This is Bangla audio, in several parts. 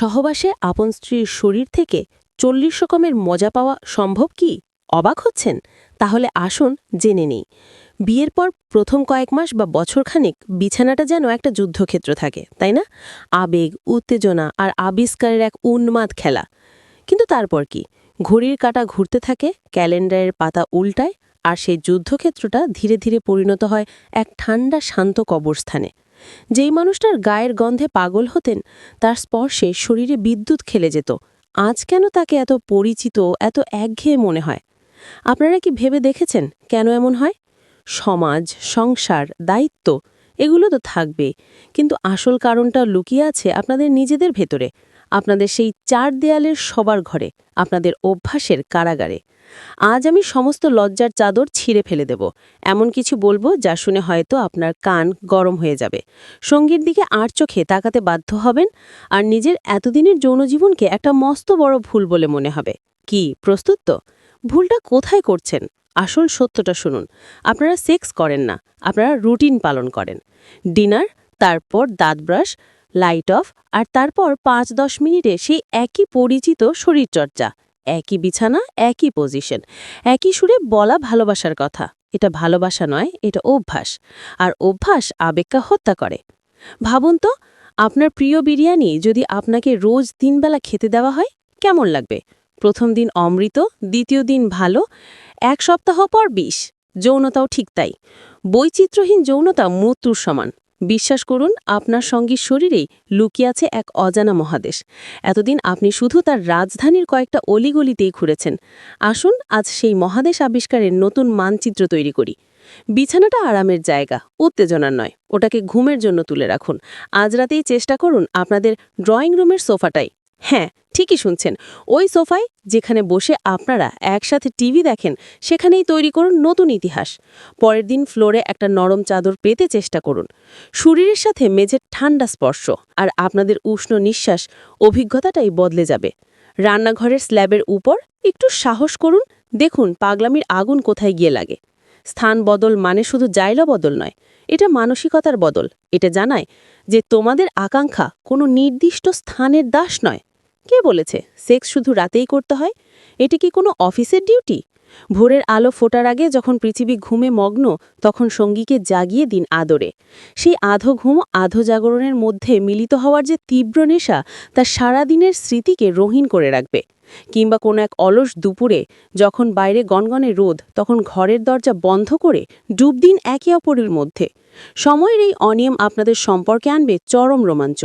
সহবাসে আপন স্ত্রীর শরীর থেকে চল্লিশ রকমের মজা পাওয়া সম্ভব কি? অবাক হচ্ছেন? তাহলে আসুন জেনে নেই। বিয়ের পর প্রথম কয়েক মাস বা বছরখানেক বিছানাটা যেন একটা যুদ্ধক্ষেত্র থাকে, তাই না? আবেগ, উত্তেজনা আর আবিষ্কারের এক উন্মাদ খেলা। কিন্তু তারপর কি? ঘড়ির কাঁটা ঘুরতে থাকে, ক্যালেন্ডারের পাতা উল্টায় আর সেই যুদ্ধক্ষেত্রটা ধীরে ধীরে পরিণত হয় এক ঠান্ডা শান্ত কবরস্থানে। যেই মানুষটার গায়ের গন্ধে পাগল হতেন, তার স্পর্শে শরীরে বিদ্যুৎ খেলে যেত। আজ কেন তাকে এত পরিচিত, এত একঘেয়ে মনে হয়? আপনারা কি ভেবে দেখেছেন কেন এমন হয়? সমাজ, সংসার, দায়িত্ব, এগুলো তো থাকবে। কিন্তু আসল কারণটা লুকিয়ে আছে আপনাদের নিজেদের ভেতরে। আপনাদের সেই চার দেয়ালের সবার ঘরে, আপনাদের অভ্যাসের কারাগারে। আজ আমি সমস্ত লজ্জার চাদর ছিঁড়ে ফেলে দেব। এমন কিছু বলব যা শুনে হয়তো আপনার কান গরম হয়ে যাবে। সঙ্গীর দিকে আর চোখে তাকাতে বাধ্য হবেন আর নিজের এতদিনের যৌনজীবনকে একটা মস্ত বড় ভুল বলে মনে হবে। কি, প্রস্তুত তো? ভুলটা কোথায় করছেন? আসল সত্যটা শুনুন। আপনারা সেক্স করেন না, আপনারা রুটিন পালন করেন। ডিনার, তারপর দাঁত ব্রাশ, লাইট অফ, আর তারপর পাঁচ দশ মিনিটে সেই একই পরিচিত শরীরচর্চা। একই বিছানা, একই পজিশন একই সুরে বলা ভালোবাসার কথা। এটা ভালোবাসা নয়, এটা অভ্যাস। আর অভ্যাস আবেগকে হত্যা করে। ভাবুন তো, আপনার প্রিয় বিরিয়ানি যদি আপনাকে রোজ তিনবেলা খেতে দেওয়া হয়, কেমন লাগবে? প্রথম দিন অমৃত, দ্বিতীয় দিন ভালো, এক সপ্তাহ পর বিষ। যৌনতাও ঠিক তাই। বৈচিত্র্যহীন যৌনতা মৃত্যুর সমান। বিশ্বাস করুন, আপনার সঙ্গীর শরীরেই লুকিয়ে আছে এক অজানা মহাদেশ। এতদিন আপনি শুধু তার রাজধানীর কয়েকটা অলিগলিতেই ঘুরেছেন। আসুন, আজ সেই মহাদেশ আবিষ্কারের নতুন মানচিত্র তৈরি করি। বিছানাটা আরামের জায়গা, উত্তেজনার নয়। ওটাকে ঘুমের জন্য তুলে রাখুন। আজ রাতেই চেষ্টা করুন আপনাদের ড্রয়িং রুমের সোফাটাই। হ্যাঁ ঠিকই শুনছেন। ওই সোফায় যেখানে বসে আপনারা একসাথে টিভি দেখেন, সেখানেই তৈরি করুন নতুন ইতিহাস। পরের দিন ফ্লোরে একটা নরম চাদর পেতে চেষ্টা করুন। শরীরের সাথে মেঝের ঠান্ডা স্পর্শ আর আপনাদের উষ্ণ নিঃশ্বাস অভিজ্ঞতাটাই বদলে যাবে। রান্নাঘরের স্ল্যাবের উপর একটু সাহস করুন, দেখুন পাগলামির আগুন কোথায় গিয়ে লাগে। স্থান বদল মানে শুধু জায়লা বদল নয়, এটা মানসিকতার বদল। এটা জানায় যে তোমাদের আকাঙ্ক্ষা কোনো নির্দিষ্ট স্থানের দাস নয় কে বলেছে? সেক্স শুধু রাতেই করতে হয়? এটি কি কোনো অফিসের ডিউটি? ভোরের আলো ফোটার আগে যখন পৃথিবী ঘুমে মগ্ন, তখন সঙ্গীকে জাগিয়ে দিন আদরে। সেই আধো ঘুম, আধো জাগরণের মধ্যে মিলিত হওয়ার যে তীব্র নেশা, তা সারাদিনের স্মৃতিকে রঙিন করে রাখবে। কিংবা কোনো এক অলস দুপুরে, যখন বাইরে গনগনে রোদ, তখন ঘরের দরজা বন্ধ করে ডুব দিন একে অপরের মধ্যে। সময়ের এই অনিয়ম আপনাদের সম্পর্কে আনবে চরম রোমাঞ্চ।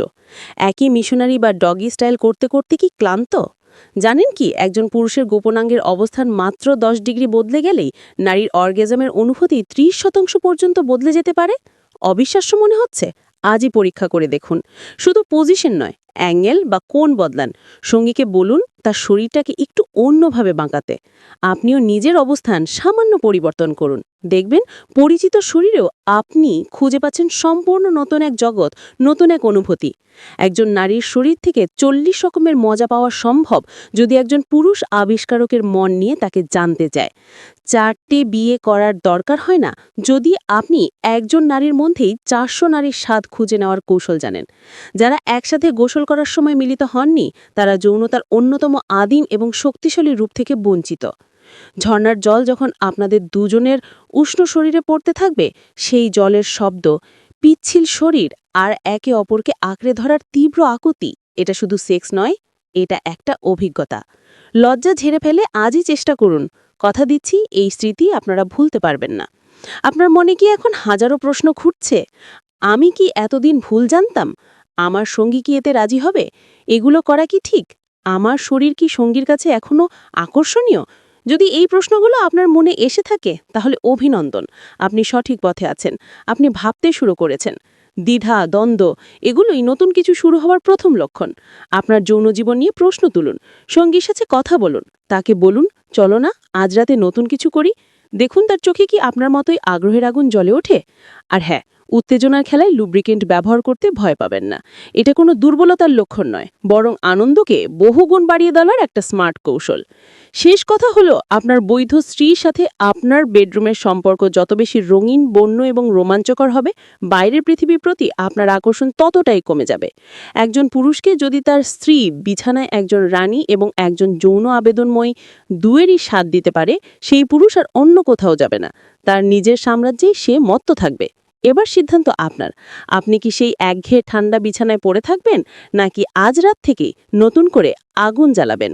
একই মিশনারি বা ডগি স্টাইল করতে করতে কি ক্লান্ত? জানেন কি, একজন পুরুষের গোপনাঙ্গের অবস্থান মাত্র দশ ডিগ্রি বদলে গেলেই নারীর অর্গেজমের অনুভূতি ত্রিশ শতাংশ পর্যন্ত বদলে যেতে পারে? অবিশ্বাস্য মনে হচ্ছে? আজই পরীক্ষা করে দেখুন। শুধু পজিশন নয় অ্যাঙ্গেল বা কোন বদলান। সঙ্গীকে বলুন, তার শরীরটাকে একটু অন্যভাবে বাঁকাতে। আপনিও নিজের অবস্থান সামান্য পরিবর্তন করুন। দেখবেন, পরিচিত শরীরেও আপনি খুঁজে পাচ্ছেন সম্পূর্ণ নতুন এক জগৎ, নতুন এক অনুভূতি। একজন নারীর শরীর থেকে চল্লিশ রকমের মজা পাওয়া সম্ভব যদি একজন পুরুষ আবিষ্কারকের মন নিয়ে তাকে জানতে চায়। চারটে বিয়ে করার দরকার হয় না? যদি আপনি একজন নারীর মধ্যেই চারশো নারীর স্বাদ খুঁজে নেওয়ার কৌশল জানেন। যারা একসাথে গোসল করার সময় মিলিত হননি, তারা যৌনতার অন্যতম আদিম এবং শক্তিশালী রূপ থেকে বঞ্চিত। ঝর্নার জল যখন আপনাদের দুজনের উষ্ণ শরীরে পড়তে থাকবে, সেই জলের শব্দ, পিচ্ছিল শরীর আর একে অপরকে আঁকড়ে ধরার তীব্র আকুতি, এটা শুধু সেক্স নয়, এটা একটা অভিজ্ঞতা। লজ্জা ঝেড়ে ফেলে আজই চেষ্টা করুন। কথা দিচ্ছি, এই স্মৃতি আপনারা ভুলতে পারবেন না। আপনার মনে কি এখন হাজারো প্রশ্ন ঘুরছে? আমি কি এতদিন ভুল জানতাম? আমার সঙ্গী কি এতে রাজি হবে? এগুলো করা কি ঠিক? আমার শরীর কি সঙ্গীর কাছে এখনও আকর্ষণীয়? যদি এই প্রশ্নগুলো আপনার মনে এসে থাকে, তাহলে অভিনন্দন। আপনি সঠিক পথে আছেন। আপনি ভাবতে শুরু করেছেন। দ্বিধা, দ্বন্দ্ব, এগুলোই নতুন কিছু শুরু হওয়ার প্রথম লক্ষণ। আপনার যৌন জীবন নিয়ে প্রশ্ন তুলুন, সঙ্গীর সাথে কথা বলুন, তাকে বলুন, চলো না, আজ রাতে নতুন কিছু করি। দেখুন তার চোখে কি আপনার মতোই আগ্রহের আগুন জ্বলে ওঠে? আর হ্যাঁ উত্তেজনার খেলায় লুব্রিকেন্ট ব্যবহার করতে ভয় পাবেন না। এটা কোনো দুর্বলতার লক্ষণ নয়, বরং আনন্দকে বহুগুণ বাড়িয়ে দেওয়ার একটা স্মার্ট কৌশল। শেষ কথা হলো, আপনার বৈধ স্ত্রীর সাথে আপনার বেডরুমের সম্পর্ক যত বেশি রঙিন, বন্য এবং রোমাঞ্চকর হবে, বাইরের পৃথিবীর প্রতি আপনার আকর্ষণ ততটাই কমে যাবে। একজন পুরুষকে যদি তার স্ত্রী বিছানায় একজন রানী এবং একজন যৌন আবেদনময়ী দুয়েরই স্বাদ দিতে পারে, সেই পুরুষ আর অন্য কোথাও যাবে না। তার নিজের সাম্রাজ্যেই সে মত্ত থাকবে। এবার সিদ্ধান্ত আপনার। আপনি কি সেই একঘেয়ে ঠান্ডা বিছানায় পড়ে থাকবেন, নাকি আজ রাত থেকে নতুন করে আগুন জ্বালাবেন?